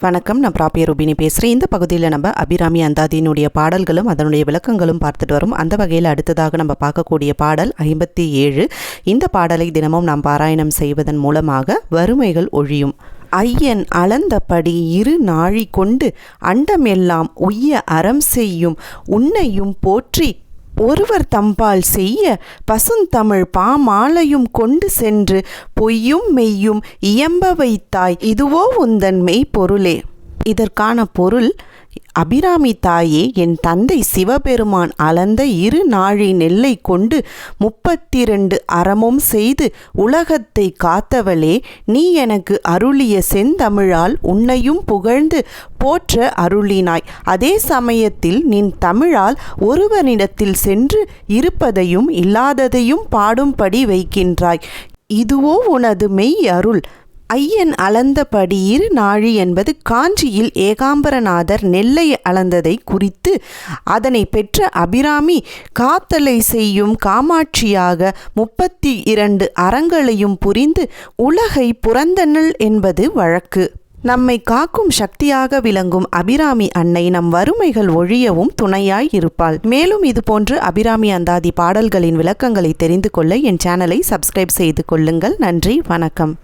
வணக்கம். நான் பிராபிய ரூபினி பேசுகிறேன் இந்த பகுதியில் நம்ம அபிராமி அந்தாதியினுடைய பாடல்களும் அதனுடைய விளக்கங்களும் பார்த்துட்டு வரும். அந்த வகையில் அடுத்ததாக நம்ம பார்க்கக்கூடிய பாடல் ஐம்பத்தி ஏழு இந்த பாடலை தினமும் நாம் பாராயணம் செய்வதன் மூலமாக வறுமைகள் ஒழியும். ஐயன் அளந்தபடி இரு நாழி கொண்டு அண்டமெல்லாம் உய்ய அறம் செய்யும். உன்னையும் போற்றி ஒருவர் தம்பால் செய்ய பசுந்தமிழ் பாமாலையும் கொண்டு சென்று பொய்யும் மெய்யும் இயம்ப வைத்தாய். இதுவோ உந்தன் மெய்ப்பொருளே. இதற்கான பொருள் அபிராமி தாயே என் தந்தை சிவபெருமான் அளந்த இரு நாழி நெல்லை கொண்டு முப்பத்திரண்டு அறமும் செய்து உலகத்தை காத்தவளே நீ எனக்கு அருளிய செந்தமிழால் உன்னையும் புகழ்ந்து போற்ற அருளினாய். அதே சமயத்தில் நின் தமிழால் ஒருவனிடத்தில் சென்று இருப்பதையும் இல்லாததையும் பாடும்படி வைக்கின்றாய். இதுவோ உனது மெய் அருள். ஐயன் அளந்தபடி இரு நாழி என்பது காஞ்சியில் ஏகாம்பரநாதர் நெல்லை அளந்ததை குறித்து அதனை பெற்ற அபிராமி காத்தலை செய்யும் காமாட்சியாக முப்பத்தி இரண்டு அறங்களையும் புரிந்து உலகை புறந்தனள் என்பது வழக்கு. நம்மை காக்கும் சக்தியாக விளங்கும் அபிராமி அன்னை நம் வறுமைகள் ஒழியவும் துணையாய் இருப்பாள். மேலும் இதுபோன்று அபிராமி அந்தாதி பாடல்களின் விளக்கங்களை தெரிந்து கொள்ள என் சேனலை சப்ஸ்கிரைப் செய்து கொள்ளுங்கள். நன்றி வணக்கம்.